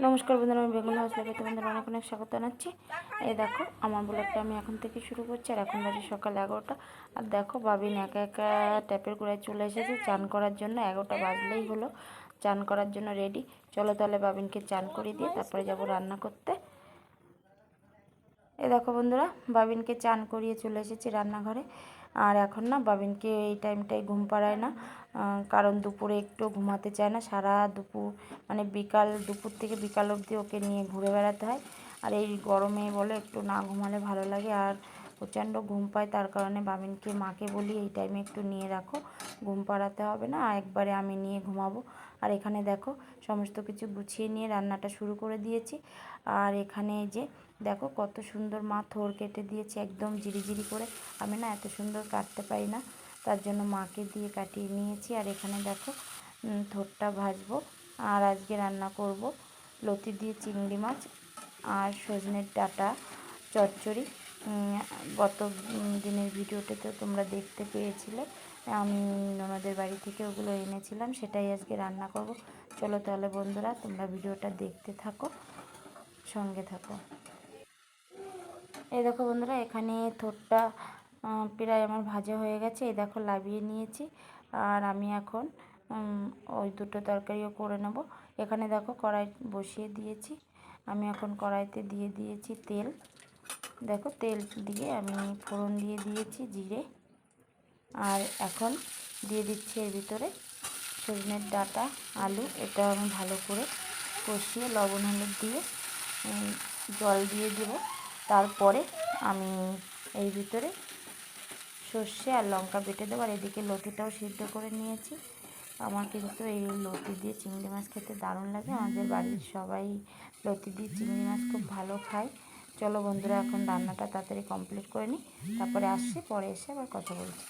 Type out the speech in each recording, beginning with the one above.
নমস্কার বন্ধুরা, আমি বেগুন হাউস লাগে তোমাদের অনেক অনেক স্বাগত জানাচ্ছি। এই দেখো, আমার ব্লগটা আমি এখন থেকে শুরু করছি, আর এখন বাজে সকাল এগারোটা। আর দেখো বাবিন একা একা ট্যাপের গোড়ায় চলে এসেছে, চান করার জন্য এগারোটা বাজলেই হলো। চান করার জন্য রেডি চলো তাহলে বাবিনকে চান করিয়ে দিয়ে তারপরে যাব রান্না করতে। এ দেখো বন্ধুরা বাবিনকে চান করিয়ে চলে এসেছি রান্নাঘরে। আর এখন না বাবিনকে এই টাইমটাই ঘুম পাড়ায় না কারণ দুপুরে একটু ঘুমাতে চায় না, সারা দুপুর মানে বিকাল, দুপুর থেকে বিকাল অবধি ওকে নিয়ে ঘুরে বেড়াতে হয়। আর এই গরমে বলে একটু না ঘুমালে ভালো লাগে। আর প্রচণ্ড ঘুম পায়, তার কারণে বামিনকে মাকে বলি, এই টাইমে একটু নিয়ে রাখো, ঘুম পাড়াতে হবে না, একবারে আমি নিয়ে ঘুমাবো। আর এখানে দেখো, সমস্ত কিছু গুছিয়ে নিয়ে রান্নাটা শুরু করে দিয়েছি। আর এখানে যে, দেখো কত সুন্দর মা থোর কেটে দিয়েছে, একদম জিরিজিরি করে। আমি না এত সুন্দর কাটতে পারি না, তার জন্য মাকে দিয়ে কাটিয়ে নিয়েছি। আর এখানে দেখো থোরটা ভাজবো, আর আজকে রান্না করব লতি দিয়ে চিংড়ি মাছ আর সজনের ডাঁটা, চচ্চড়ি। গত দিনের ভিডিওতে তো তোমরা দেখতে পেয়েছিলে। আমি ওনাদের বাড়ি থেকে ওগুলো এনেছিলাম, সেটাই আজকে রান্না করব। চলো তাহলে বন্ধুরা, তোমরা ভিডিওটা দেখতে থাকো, সঙ্গে থাকো। এই দেখো বন্ধুরা, এখানে থোটটা প্রায় আমার ভাজা হয়ে গেছে। এই দেখো লাভিয়ে নিয়েছি, আর আমি এখন ওই দুটো তরকারিও করে নেব। এখানে দেখো কড়াই বসিয়ে দিয়েছি। আমি এখন কড়াইতে দিয়ে দিয়েছি তেল। দেখো তেল দিয়ে আমি ফোড়ন দিয়ে দিয়েছি জিরে। আর এখন দিয়ে দিচ্ছি এর ভিতরে সজনের ডাঁটা, আলু। এটা আমি ভালো করে কষিয়ে লবণ, হলুদ দিয়ে জল দিয়ে দেব। তারপরে আমি এই ভিতরে সর্ষে আর লঙ্কা বেটে দেবো। আর এদিকে লতিটাও সিদ্ধ করে নিয়েছি। আমার কিন্তু এই লতি দিয়ে চিংড়ি মাছ খেতে দারুণ লাগে। আমাদের বাড়ির সবাই লতি দিয়ে চিংড়ি মাছ খুব ভালো খায়। চলো বন্ধুরা এখন রান্নাটা তাড়াতাড়ি কমপ্লিট করে নিই তারপরে আসছি পরে এসে আবার কথা বলছি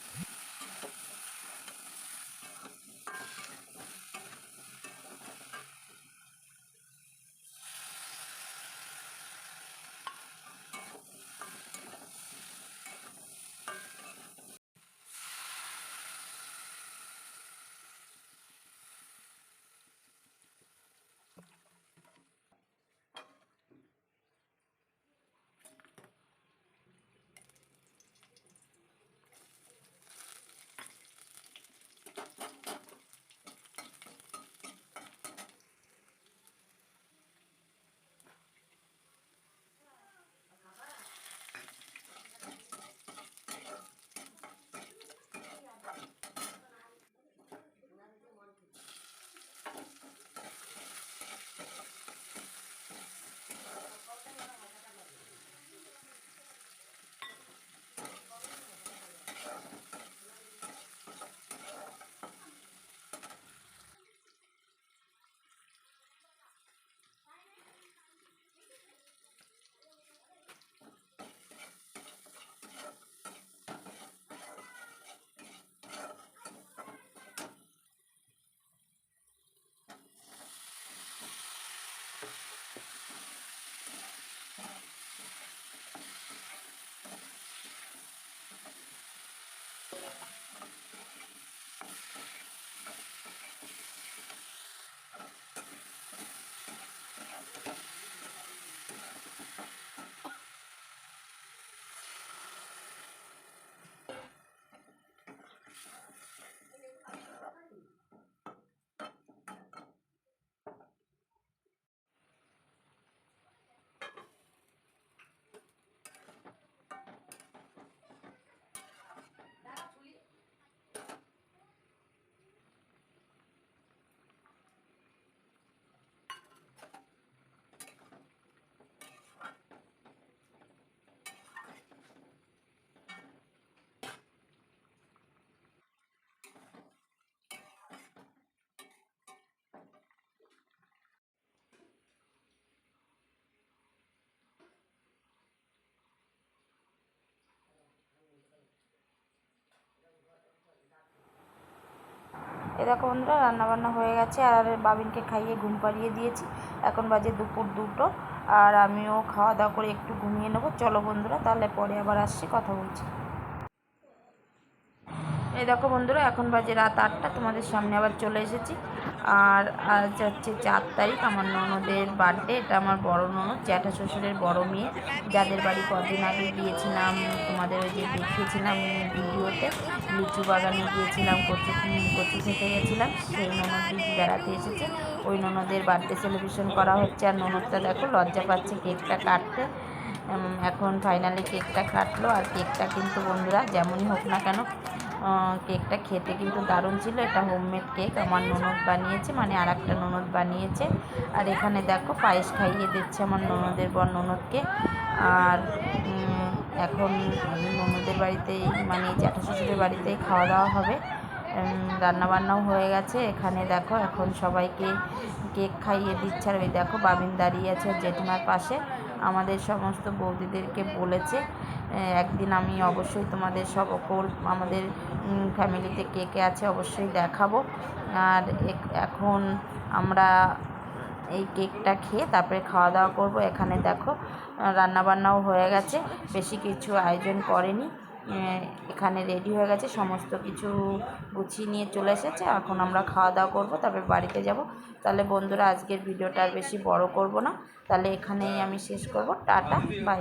এ দেখো বন্ধুরা রান্নাবান্না হয়ে গেছে আর বাবিনকে খাইয়ে ঘুম পাড়িয়ে দিয়েছি। এখন বাজে দুপুর দুটো আর আমিও খাওয়া দাওয়া করে একটু ঘুমিয়ে নেব। চলো বন্ধুরা, তাহলে পরে আবার আসছি, কথা বলছি। এই দেখো বন্ধুরা, এখন বাজে রাত আটটা, তোমাদের সামনে আবার চলে এসেছি। আর আজ হচ্ছে চার তারিখ, আমার ননদের বার্থডে এটা আমার বড় ননদ, জ্যাঠা শ্বশুরের বড় মেয়ে। যাদের বাড়ি কদিন আগে গিয়েছিলাম, তোমাদের ওই যে দেখিয়েছিলাম ভিডিওতে, লিচু বাগানে গিয়েছিলাম, কচু কচু খেতে গেছিলাম, সেই ননদ বেড়াতে এসেছে। ওই ননদের বার্থডে সেলিব্রেশন করা হচ্ছে, আর ননদটা দেখো লজ্জা পাচ্ছে কেকটা কাটতে। এখন ফাইনালি কেকটা কাটলো, আর কেকটা কিন্তু বন্ধুরা যেমনই হোক না কেন কেকটা খেতে কিন্তু দারুণ ছিল। এটা হোমমেড কেক আমার ননদ বানিয়েছে মানে আর একটা ননদ বানিয়েছে। আর এখানে দেখো পায়েস খাইয়ে দিচ্ছে আমার ননদের বর ননদকে। আর এখন ননদের বাড়িতেই মানে জ্যাঠা শ্বশুরের বাড়িতেই খাওয়া দাওয়া হবে। রান্নাবান্নাও হয়ে গেছে। এখানে দেখো এখন সবাইকে কেক খাইয়ে দিচ্ছে। আর ওই দেখো বাবিন দাঁড়িয়ে আছে জেঠিমার পাশে। আমাদের সমস্ত বৌদিদেরকে বলেছে একদিন আমি অবশ্যই তোমাদের সব সকল আমাদের ফ্যামিলিতে কে কে আছে অবশ্যই দেখাবো। আর এখন আমরা এই কেকটা খেয়ে তারপরে খাওয়া দাওয়া করব। এখানে দেখো রান্না বান্নাও হয়ে গেছে। বেশি কিছু আয়োজন করেনি। এখানে রেডি হয়ে গেছে। সমস্ত কিছু গুছিয়ে নিয়ে চলে এসেছে। এখন আমরা খাওয়া দাওয়া করব, তারপরে বাড়িতে যাব। তাহলে বন্ধুরা, আজকের ভিডিওটা আর বেশি বড় করব না। তাহলে এখানেই আমি শেষ করব। Tata, bye.